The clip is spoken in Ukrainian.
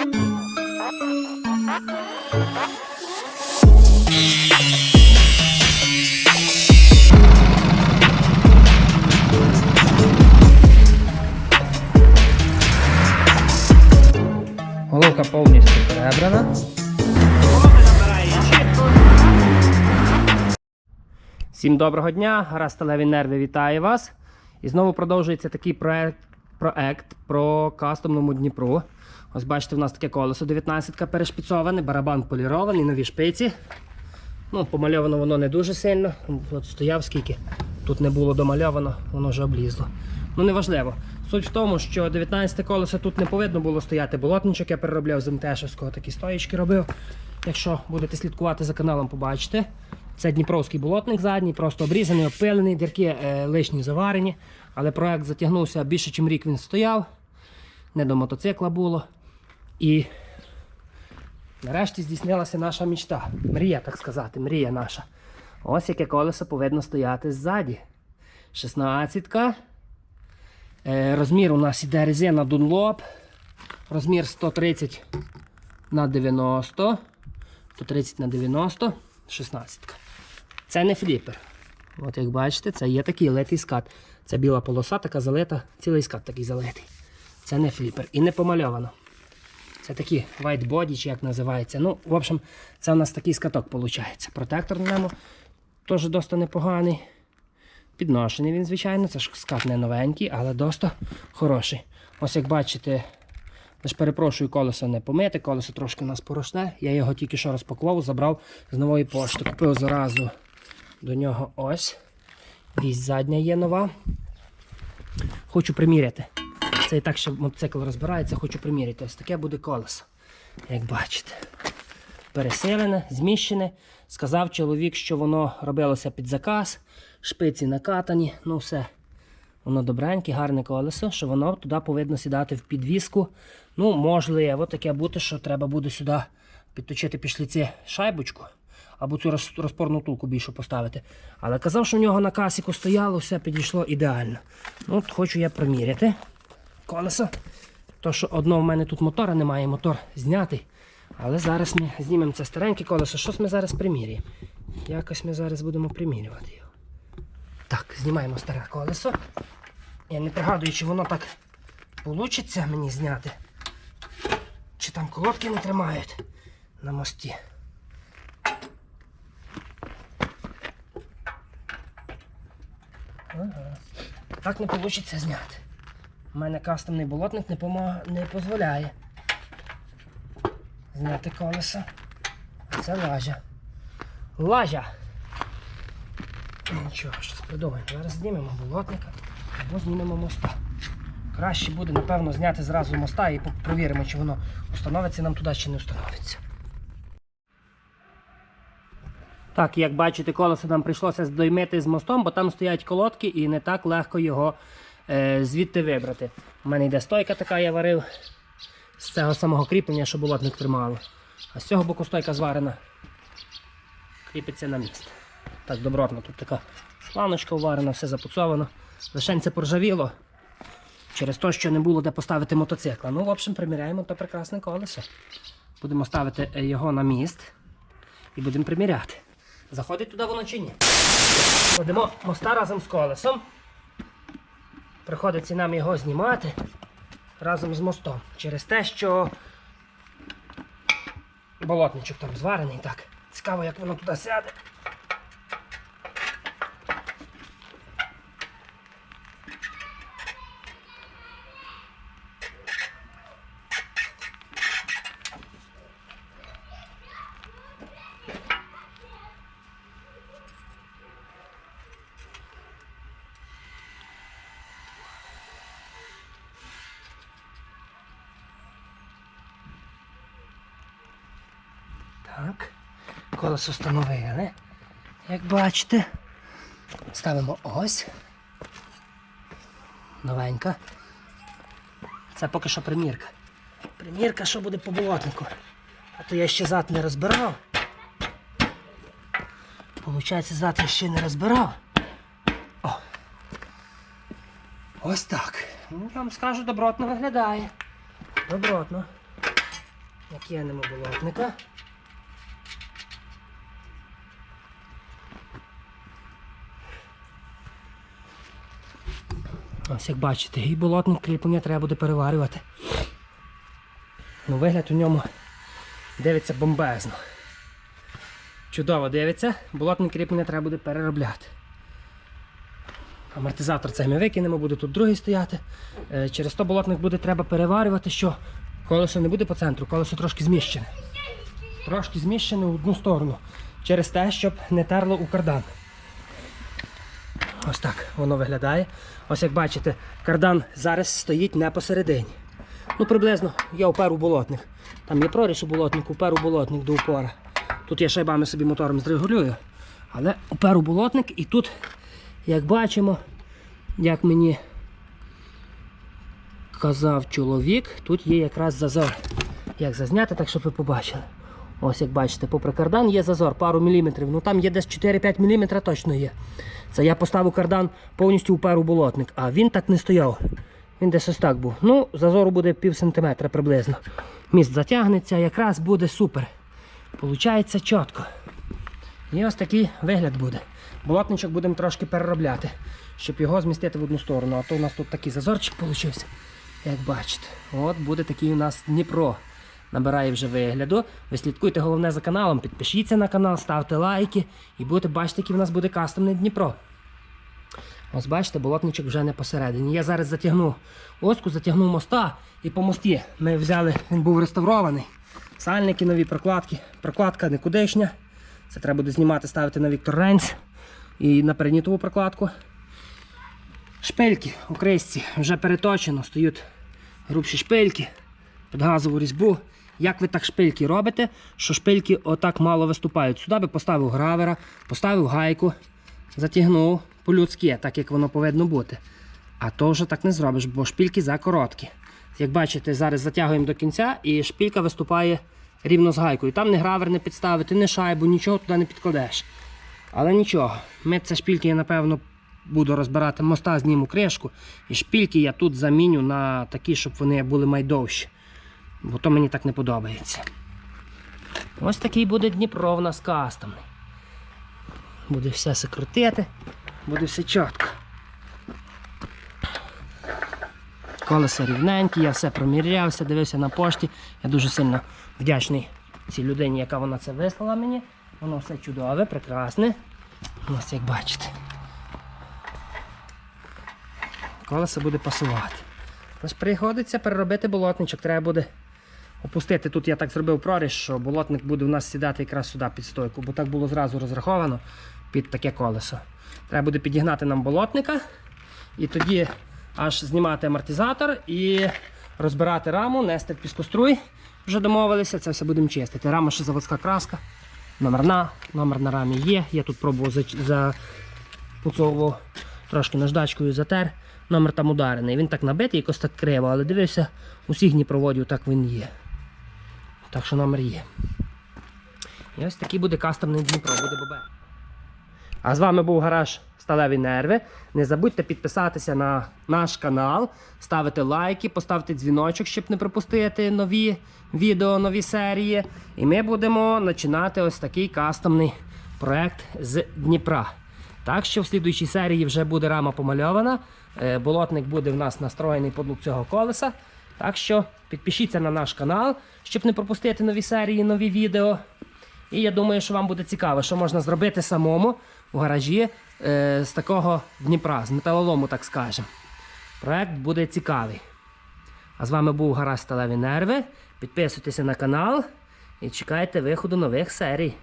Головка повністю перебрана. Всім доброго дня, гаразд сталеві нерви вітає вас. І знову продовжується такий проект, проект про кастомному Дніпру. Ось бачите, в нас таке колесо 19-ка перешпіцоване, барабан полірований, нові шпиці. Ну, помальовано воно не дуже сильно. От стояв скільки. Тут не було домальовано, воно вже облізло. Ну неважливо. Суть в тому, що 19 колесо тут не повинно було стояти. Болотничок я переробляв з МТшевського, такі стоїчки робив. Якщо будете слідкувати за каналом, побачите. Це Дніпровський болотник задній, просто обрізаний, опилений, дірки е, лишні заварені. Але проект затягнувся більше, ніж рік він стояв. Не до мотоцикла було. І нарешті здійснилася наша мечта. Мрія, так сказати, мрія наша. Ось яке колесо повинно стояти ззаді. 16-ка. Е, розмір у нас іде резина Dunlop. Розмір 130 на 90. 130 на 90. 16. Це не фліпер. От як бачите, це є такий литий скат. Це біла полоса, така залита, цілий скат такий залитий. Це не фліпер і не помальовано. Це такі white body, чи як називається. Ну, в общем, це у нас такий скаток виходить. Протектор на ньому теж досить непоганий. Підношений він, звичайно, це ж скат не новенький, але досить хороший. Ось як бачите, лише перепрошую, колесо не помите, колесо трошки у нас порошне. Я його тільки що розпакував, забрав з нової пошти. Купив зразу до нього ось. Вісь задня є нова. Хочу приміряти. Це і так, що мотоцикл розбирається, хочу приміряти. Ось таке буде колесо, як бачите. Пересилене, зміщене. Сказав чоловік, що воно робилося під заказ, шпиці накатані, ну все. Воно добреньке, гарне колесо, що воно туди повинно сідати в підвіску. Ну, можливо, таке бути, що треба буде сюди підточити під шліці шайбочку або цю розпорну тулку більшу поставити. Але казав, що в нього на касіку стояло, все підійшло ідеально. Ну, от хочу я приміряти колесо. То, що одного в мене тут мотора немає, мотор знятий. Але зараз ми знімемо це стареньке колесо. Щось ми зараз приміряємо. Якось ми зараз будемо примірювати його. Так, знімаємо старе колесо. Я не пригадую, чи воно так вийде мені зняти. Чи там колодки не тримають на мості. Так не вийде зняти. У мене кастомний болотник не, помо... не дозволяє зняти колесо. Це лажа. Лажа! Нічого, щось придумаємо. Зараз знімемо болотника або знімемо моста. Краще буде, напевно, зняти зразу моста і провіримо, чи воно установиться нам туди, чи не установиться. Так, як бачите, колесо нам прийшлося здоймити з мостом, бо там стоять колодки і не так легко його е, звідти вибрати. У мене йде стойка така, я варив з цього самого кріплення, що болотник тримало. А з цього боку стойка зварена. Кріпиться на міст. Так, добротно, тут така планочка уварена, все запуцовано. Лишень це поржавіло. Через те, що не було де поставити мотоцикла. Ну, в общем, приміряємо то прекрасне колесо. Будемо ставити е, його на міст і будемо приміряти. Заходить туди воно чи ні. Кладемо моста разом з колесом. Приходиться нам його знімати разом з мостом. Через те, що болотничок там зварений. Так. Цікаво, як воно туди сяде. Колесо встановили. Як бачите, ставимо ось. Новенька. Це поки що примірка. Примірка, що буде по болотнику. А то я ще зад не розбирав. Получається, зад я ще не розбирав. О. Ось так. Ну, я вам скажу, добротно виглядає. Добротно. Накинемо болотника. Ось як бачите, і болотник кріплення треба буде переварювати. Ну, вигляд у ньому дивиться бомбезно. Чудово дивиться, болотне кріплення треба буде переробляти. Амортизатор цей ми викинемо, буде тут другий стояти. Е, Через то болотник буде треба переварювати, що колесо не буде по центру, колесо трошки зміщене. Трошки зміщене в одну сторону. Через те, щоб не терло у кардан. Ось так воно виглядає. Ось як бачите, кардан зараз стоїть не посередині. Ну, приблизно я впер у болотник. Там є проріз у болотнику, впер у болотник до упора. Тут я шайбами собі мотором зрегулюю. Але впер у болотник і тут, як бачимо, як мені казав чоловік, тут є якраз зазор. Як зазняти, так щоб ви побачили. Ось як бачите, попри кардан є зазор, пару міліметрів. Ну там є десь 4-5 міліметра точно є. Це я поставив кардан повністю у болотник, а він так не стояв. Він десь ось так був. Ну, зазору буде пів сантиметра приблизно. Міст затягнеться, якраз буде супер. Получається чітко. І ось такий вигляд буде. Болотничок будемо трошки переробляти, щоб його змістити в одну сторону. А то у нас тут такий зазорчик вийшов. Як бачите, от буде такий у нас Дніпро. Набирає вже вигляду. Ви слідкуйте головне за каналом, підпишіться на канал, ставте лайки і будете бачити, який у нас буде кастомний Дніпро. Ось бачите, болотничок вже не посередині. Я зараз затягну оску, затягну моста і по мості ми взяли, він був реставрований. Сальники нові, прокладки. Прокладка никудишня. Це треба буде знімати, ставити на Віктор Рейнс і на переднітову прокладку. Шпильки у крисці вже переточено, стоять грубші шпильки під газову різьбу. Як ви так шпильки робите, що шпильки отак мало виступають? Сюди би поставив гравера, поставив гайку, затягнув по-людськи, так як воно повинно бути. А то вже так не зробиш, бо шпильки закороткі. Як бачите, зараз затягуємо до кінця і шпилька виступає рівно з гайкою. Там не гравер не підставити, не шайбу, нічого туди не підкладеш. Але нічого, ми це шпильки я напевно буду розбирати моста, зніму кришку. І шпильки я тут заміню на такі, щоб вони були майдовші. Бо то мені так не подобається. Ось такий буде Дніпро в нас кастомний. Буде все крутити, буде все чітко. Колеса рівненькі, я все промірявся, дивився на пошті. Я дуже сильно вдячний цій людині, яка вона це вислала мені. Воно все чудове, прекрасне. Ось як бачите. Колесо буде пасувати. Ось приходиться переробити болотничок. Треба буде опустити. Тут я так зробив проріз, що болотник буде у нас сідати якраз сюди під стойку, бо так було зразу розраховано під таке колесо. Треба буде підігнати нам болотника і тоді аж знімати амортизатор і розбирати раму, нести в піскоструй. Вже домовилися, це все будемо чистити. Рама ще заводська краска, номерна, номер на рамі є. Я тут пробував за, за трошки наждачкою затер. Номер там ударений. Він так набитий, якось так криво, але дивився, усіх дніпроводів так він є. Так що номер є. І ось такий буде кастомний Дніпро, буде бобе. А з вами був гараж Сталеві Нерви. Не забудьте підписатися на наш канал, ставити лайки, поставити дзвіночок, щоб не пропустити нові відео, нові серії. І ми будемо починати ось такий кастомний проект з Дніпра. Так що в слідуючій серії вже буде рама помальована. е, Болотник буде в нас настроєний по цього колеса. Так що підпишіться на наш канал, щоб не пропустити нові серії, нові відео. І я думаю, що вам буде цікаво, що можна зробити самому в гаражі е, з такого Дніпра, з металолому, так скажемо. Проект буде цікавий. А з вами був гараж Сталеві Нерви. Підписуйтеся на канал і чекайте виходу нових серій.